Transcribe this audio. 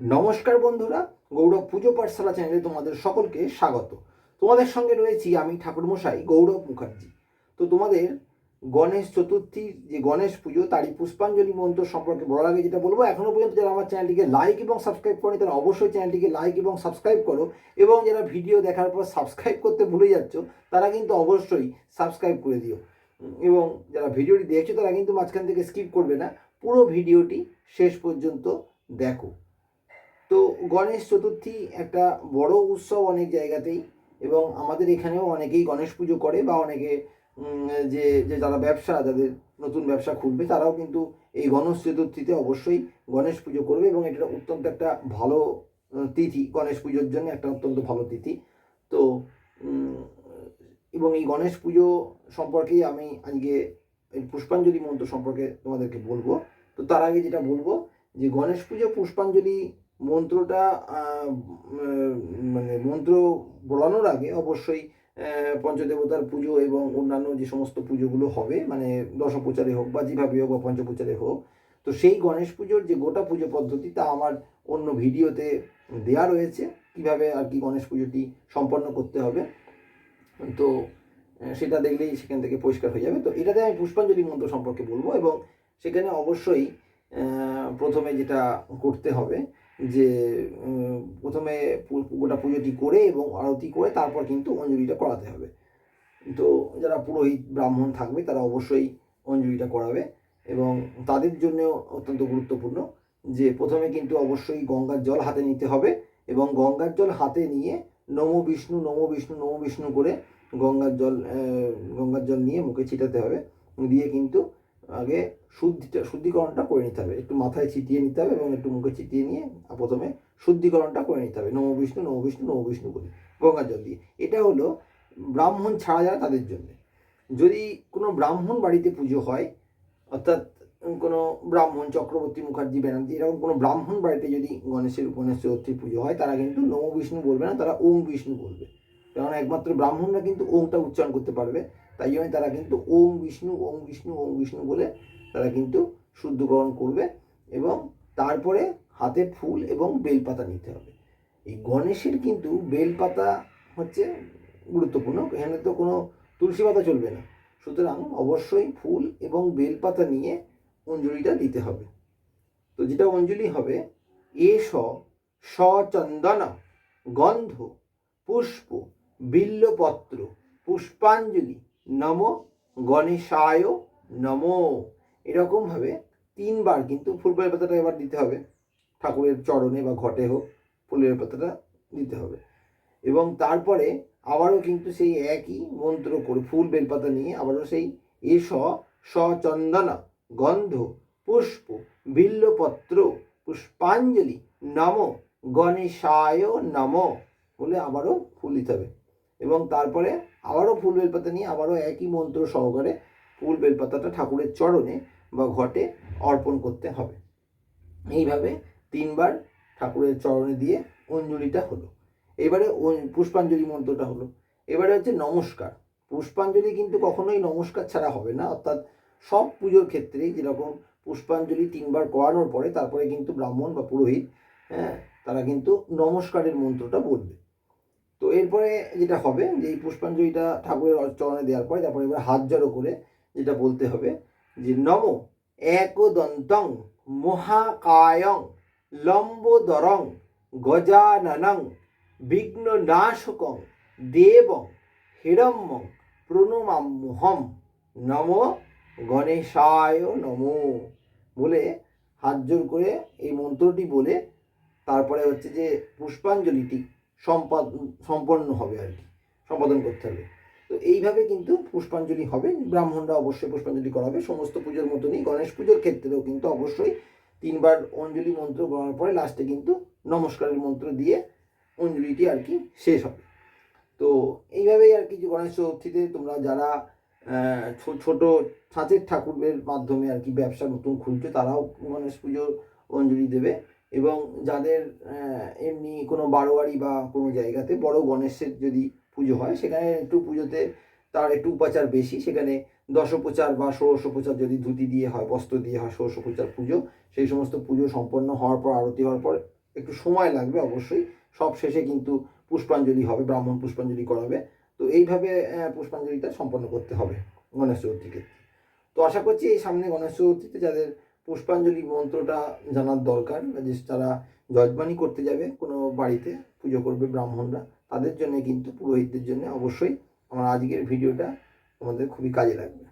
নমস্কার বন্ধুরা, গৌরব পুজো পাঠশালা চ্যানেলে তোমাদের সকলকে স্বাগত। তোমাদের সঙ্গে রয়েছি আমি ঠাকুরমশাই গৌরব মুখার্জি। তো তোমাদের গণেশ চতুর্থীর যে গণেশ পুজো, তারই পুষ্পাঞ্জলি মন্ত্র সম্পর্কে বলার আগে যেটা বলব, এখনও পর্যন্ত যারা আমার চ্যানেলটিকে লাইক এবং সাবস্ক্রাইব করেনি, তারা অবশ্যই চ্যানেলটিকে লাইক এবং সাবস্ক্রাইব করো এবং যারা ভিডিও দেখার পর সাবস্ক্রাইব করতে ভুলে যাচ্ছ, তারা কিন্তু অবশ্যই সাবস্ক্রাইব করে দিও। এবং যারা ভিডিওটি দেখছ, তারা কিন্তু মাঝখান থেকে স্কিপ করবে না, পুরো ভিডিওটি শেষ পর্যন্ত দেখো। তো গণেশ চতুর্থী একটা বড় উৎসব অনেক জায়গাতেই এবং আমাদের এখানেও অনেকেই গণেশ পুজো করে বা অনেকে যে যে যারা ব্যবসা, যাদের নতুন ব্যবসা খুলবে তারাও কিন্তু এই গণেশ চতুর্থীতে অবশ্যই গণেশ পুজো করবে এবং এটা অত্যন্ত একটা ভালো তিথি। গণেশ পুজোর জন্য একটা অত্যন্ত ভালো তিথি। তো এবং এই গণেশ পুজো সম্পর্কেই আমি আজকে পুষ্পাঞ্জলি মন্ত্র সম্পর্কে তোমাদেরকে বলব। তো তার আগে যেটা বলব যে গণেশ পুজো পুষ্পাঞ্জলি মন্ত্রটা মানে মন্ত্র বলানোর আগে অবশ্যই পঞ্চদেবতার পুজো এবং অন্যান্য যে সমস্ত পুজোগুলো হবে মানে দশপ্রচারে হোক বা যেভাবে হোক বা পঞ্চপ্রচারে হোক, তো সেই গণেশ পুজোর যে গোটা পুজো পদ্ধতি তা আমার অন্য ভিডিওতে দেয়া রয়েছে, কীভাবে আর কি গণেশ পুজোটি সম্পন্ন করতে হবে। তো সেটা দেখলেই সেখান থেকে পরিষ্কার হয়ে যাবে। তো এটাতে আমি পুষ্পাঞ্জলি মন্ত্র সম্পর্কে বলব এবং সেখানে অবশ্যই প্রথমে যেটা করতে হবে যে প্রথমে গোটা পুজোটি করে এবং আরতি করে তারপর কিন্তু অঞ্জলিটা করাতে হবে। তো যারা পুরোহিত, ব্রাহ্মণ থাকবে তারা অবশ্যই অঞ্জলিটা করাবে এবং তাদের জন্য অত্যন্ত গুরুত্বপূর্ণ যে, প্রথমে কিন্তু অবশ্যই গঙ্গার জল হাতে নিতে হবে এবং গঙ্গার জল হাতে নিয়ে নমো বিষ্ণু নমো বিষ্ণু নমো বিষ্ণু করে গঙ্গার জল গঙ্গার জল নিয়ে মুখে ছিটাতে হবে। দিয়ে কিন্তু আগে শুদ্ধিটা, শুদ্ধিকরণটা করে নিতে হবে। একটু মাথায় ছিটিয়ে নিতে হবে এবং একটু মুখে ছিটিয়ে নিয়ে প্রথমে শুদ্ধিকরণটা করে নিতে হবে। নমো বিষ্ণু নমো বিষ্ণু নমো বিষ্ণু করে গঙ্গার জল দিয়ে। এটা হলো ব্রাহ্মণ ছাড়া যারা তাদের জন্য। যদি কোনো ব্রাহ্মণ বাড়িতে পুজো হয়, অর্থাৎ কোনো ব্রাহ্মণ চক্রবর্তী মুখার্জি ব্যানার্জি, এরকম কোনো ব্রাহ্মণ বাড়িতে যদি গণেশের গণেশ চতুর্থীর পুজো হয়, তারা কিন্তু নম বিষ্ণু বলবে না, তারা ওম বিষ্ণু বলবে। কারণ একমাত্র ব্রাহ্মণরা কিন্তু ওমটা উচ্চারণ করতে পারবে, তাই জন্য তারা কিন্তু ওম বিষ্ণু ওম বিষ্ণু ওম বিষ্ণু বলে তারা কিন্তু শুদ্ধকরণ করবে এবং তারপরে হাতে ফুল এবং বেলপাতা নিতে হবে। এই গণেশের কিন্তু বেলপাতা হচ্ছে গুরুত্বপূর্ণ, এখানে তো কোনো তুলসী পাতা চলবে না। সুতরাং অবশ্যই ফুল এবং বেলপাতা নিয়ে অঞ্জলিটা দিতে হবে। তো যেটা অঞ্জলি হবে, এ স সচন্দন গন্ধ, পুষ্প বিল্লপত্র, পুষ্পাঞ্জলি, নম গণেশায় নম। এরকমভাবে তিনবার কিন্তু ফুল বেলপাতাটা এবার দিতে হবে। ঠাকুরের চরণে বা ঘটে হোক, ফুলের পাতাটা দিতে হবে। এবং তারপরে আবারও কিন্তু সেই একই মন্ত্র করে ফুল বেলপাতা নিয়ে আবারও সেই এস সচন্দন গন্ধ, পুষ্প, বিল্লপত্র, পুষ্পাঞ্জলি, নম গণেশায় নম বলে আবারও ফুল দিতে হবে। এবং তারপরে আবারও ফুল বেলপাতা নিয়ে আবারও একই মন্ত্র সহকারে ফুল বেলপাতাটা ঠাকুরের চরণে বা ঘটে অর্পণ করতে হবে। এইভাবে তিনবার ঠাকুরের চরণে দিয়ে অঞ্জলিটা হলো। এবারে পুষ্পাঞ্জলি মন্ত্রটা হলো। এবারে হচ্ছে নমস্কার। পুষ্পাঞ্জলি কিন্তু কখনোই নমস্কার ছাড়া হবে না। অর্থাৎ সব পুজোর ক্ষেত্রেই যেরকম পুষ্পাঞ্জলি তিনবার করানোর পরে তারপরে কিন্তু ব্রাহ্মণ বা পুরোহিত হ্যাঁ তারা কিন্তু নমস্কারের মন্ত্রটা বলবে। তো এরপরে যেটা হবে যে এই পুষ্পাঞ্জলিটা ঠাকুরের চরণে দেওয়ার পরে, তারপরে এবার হাত জড়ো করে যেটা বলতে হবে যে নম একদন্তং মহাকায়ং লম্বোদরং গজাননং বিঘ্ন নাশকং দেবং হিরম্যং প্রণমাম্যহম নম গণেশায় নম বলে হাত জোর করে এই মন্ত্রটি বলে, তারপরে হচ্ছে যে পুষ্পাঞ্জলিটি সম্পাদ, সম্পন্ন হবে আর কি সম্পাদন করতে হবে। তো এইভাবে কিন্তু পুষ্পাঞ্জলি হবে, ব্রাহ্মণরা অবশ্যই পুষ্পাঞ্জলি করাবে, সমস্ত পুজোর মতনই গণেশ পুজোর ক্ষেত্রেও কিন্তু অবশ্যই তিনবার অঞ্জলি মন্ত্র করার পরে লাস্টে কিন্তু নমস্কারের মন্ত্র দিয়ে অঞ্জলিটি আর কি শেষ হবে। তো এইভাবেই আর কি গণেশ চতুর্থীতে তোমরা যারা ছোট ছাঁচের ঠাকুরের মাধ্যমে আর কি ব্যবসা নতুন খুলছো, তারাও গণেশ পুজোর অঞ্জলি দেবে। এবং যাদের এমনি কোনো বারোয়ারি বা কোনো জায়গাতে বড় গণেশের যদি পুজো হয়, সেখানে একটু পুজোতে তার একটু উপাচার বেশি। সেখানে দশোপচার বা ষোড়শোপচার যদি ধুতি দিয়ে হয়, বস্ত্র দিয়ে হয়, ষোড়শোপচার পুজো, সেই সমস্ত পুজো সম্পন্ন হওয়ার পর, আরতি হওয়ার পর একটু সময় লাগবে অবশ্যই। সব শেষে কিন্তু পুষ্পাঞ্জলি হবে, ব্রাহ্মণ পুষ্পাঞ্জলি করাবে। তো এইভাবে পুষ্পাঞ্জলিটা সম্পন্ন করতে হবে গণেশ চতুর্থীকে। তো আশা করছি এই সামনে গণেশ চতুর্থীতে যাদের পুষ্পাঞ্জলি মন্ত্রটা জানার দরকার যে তারা যজমানি করতে যাবে কোনো বাড়িতে, পুজো করবে ব্রাহ্মণরা, তাদের জন্য কিন্তু, পুরোহিতদের জন্য অবশ্যই আমার আজকের ভিডিওটা আমাদের খুবই কাজে লাগবে।